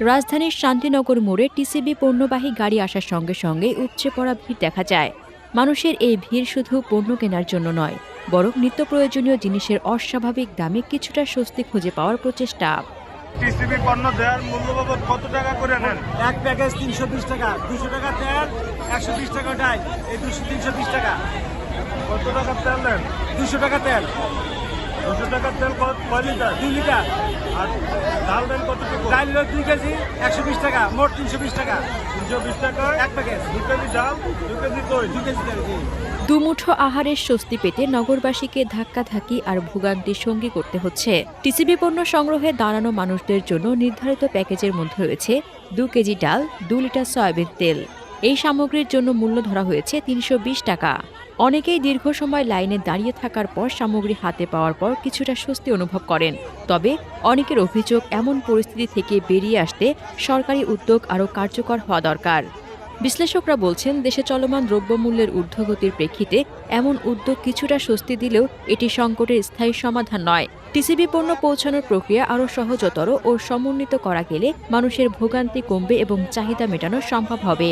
রাজধানীর শান্তিনগর মোড়ে টিসিবি পণ্যবাহী গাড়ি আসার সঙ্গে সঙ্গে উপচে পড়া ভিড় দেখা যায়। মানুষের এই ভিড় শুধু পণ্য কেনার জন্য নয় বরং নিত্য প্রয়োজনীয় জিনিসের অস্বাভাবিক দামে কিছুটা স্বস্তি খুঁজে পাওয়ার প্রচেষ্টা। টিসিবি পণ্য দেওয়ার মূল্য বাবদ কত টাকা করে নেন? এক প্যাকেজ তিনশো বিশ টাকা দুশো টাকা তেল একশো বিশ টাকা ডাই এই দুশো তিনশো বিশ টাকা। কত টাকা তেল নেন? দুশো টাকা তেল। দুশো টাকার তেল ক- কয় লিটার? দুই লিটার। আর ডাল দেন কতটুকু? ডাল হলো দুই কেজি একশো বিশ টাকা মোট তিনশো বিশ টাকা। তিনশো বিশ টাকা এক প্যাকেট। দু কেজি ডাল দু কেজি দই দু কেজি দুমুঠো আহারের স্বস্তি পেতে নগরবাসীকে ধাক্কাধাক্কি আর ভোগান্তি সঙ্গী করতে হচ্ছে। টিসিবি পণ্য সংগ্রহে দাঁড়ানো মানুষদের জন্য নির্ধারিত প্যাকেজের মধ্যে রয়েছে দু কেজি ডাল দু লিটার সয়াবিন তেল। এই সামগ্রীর জন্য মূল্য ধরা হয়েছে তিনশো বিশ টাকা। অনেকেই দীর্ঘ সময় লাইনে দাঁড়িয়ে থাকার পর সামগ্রী হাতে পাওয়ার পর কিছুটা স্বস্তি অনুভব করেন। তবে অনেকের অভিযোগ, এমন পরিস্থিতি থেকে বেরিয়ে আসতে সরকারি উদ্যোগ আরও কার্যকর হওয়া দরকার। বিশ্লেষকরা বলছেন, দেশে চলমান দ্রব্যমূল্যের ঊর্ধ্বগতির প্রেক্ষিতে এমন উদ্যোগ কিছুটা স্বস্তি দিলেও এটি সংকটের স্থায়ী সমাধান নয়। টিসিবি পণ্য পৌঁছানোর প্রক্রিয়া আরও সহজতর ও সমন্বিত করা গেলে মানুষের ভোগান্তি কমবে এবং চাহিদা মেটানো সম্ভব হবে।